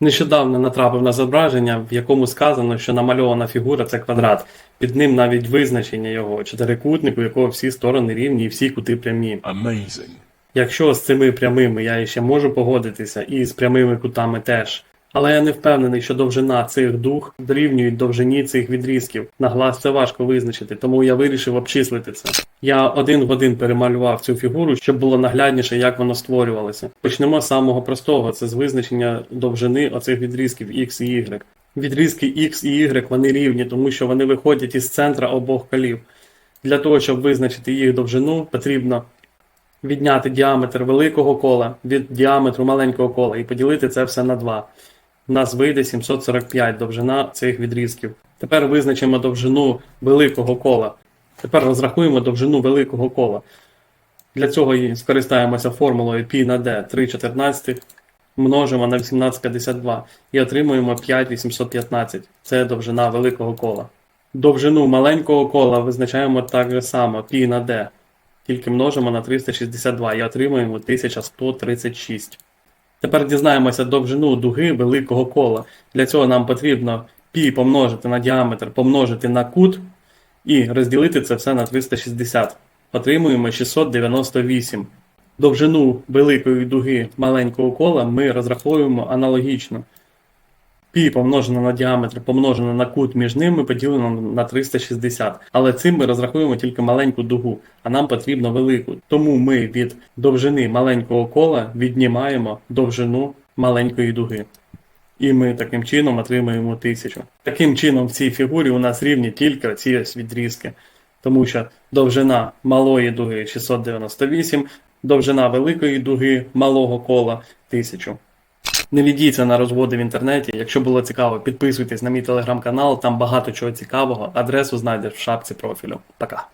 Нещодавно натрапив на зображення, в якому сказано, що намальована фігура це квадрат. Під ним навіть визначення його чотирикутник, у якого всі сторони рівні і всі кути прямі. Amazing. Якщо з цими прямими я ще можу погодитися, і з прямими кутами теж. Але я не впевнений, що довжина цих дух дорівнює довжині цих відрізків. На глаз це важко визначити, тому я вирішив обчислити це. Я один в один перемалював цю фігуру, щоб було наглядніше, як воно створювалося. Почнемо з самого простого: це з визначення довжини оцих відрізків X і Y. Відрізки X і Y вони рівні, тому що вони виходять із центра обох колів. Для того, щоб визначити їх довжину, потрібно відняти діаметр великого кола від діаметру маленького кола і поділити це все на 2. У нас вийде 745 довжина цих відрізків. Тепер визначимо довжину великого кола. Тепер розрахуємо довжину великого кола. Для цього і скористаємося формулою π на d 3,14 множимо на 18,52 і отримуємо 5,815. Це довжина великого кола. Довжину маленького кола визначаємо так само π на d, тільки множимо на 362 і отримуємо 1136. Тепер дізнаємося довжину дуги великого кола. Для цього нам потрібно пі помножити на діаметр, помножити на кут і розділити це все на 360. Отримуємо 698. Довжину великої дуги маленького кола ми розраховуємо аналогічно. Пі помножено на діаметр, помножено на кут між ними поділено на 360. Але цим ми розрахуємо тільки маленьку дугу, а нам потрібно велику. Тому ми від довжини маленького кола віднімаємо довжину маленької дуги. І ми таким чином отримаємо 1000. Таким чином, в цій фігурі у нас рівні тільки ці ось відрізки. Тому що довжина малої дуги 698, довжина великої дуги малого кола 1000. Не ведіться на розводи в інтернеті. Якщо було цікаво, підписуйтесь на мій телеграм-канал, там багато чого цікавого. Адресу знайдеш в шапці профілю. Пока.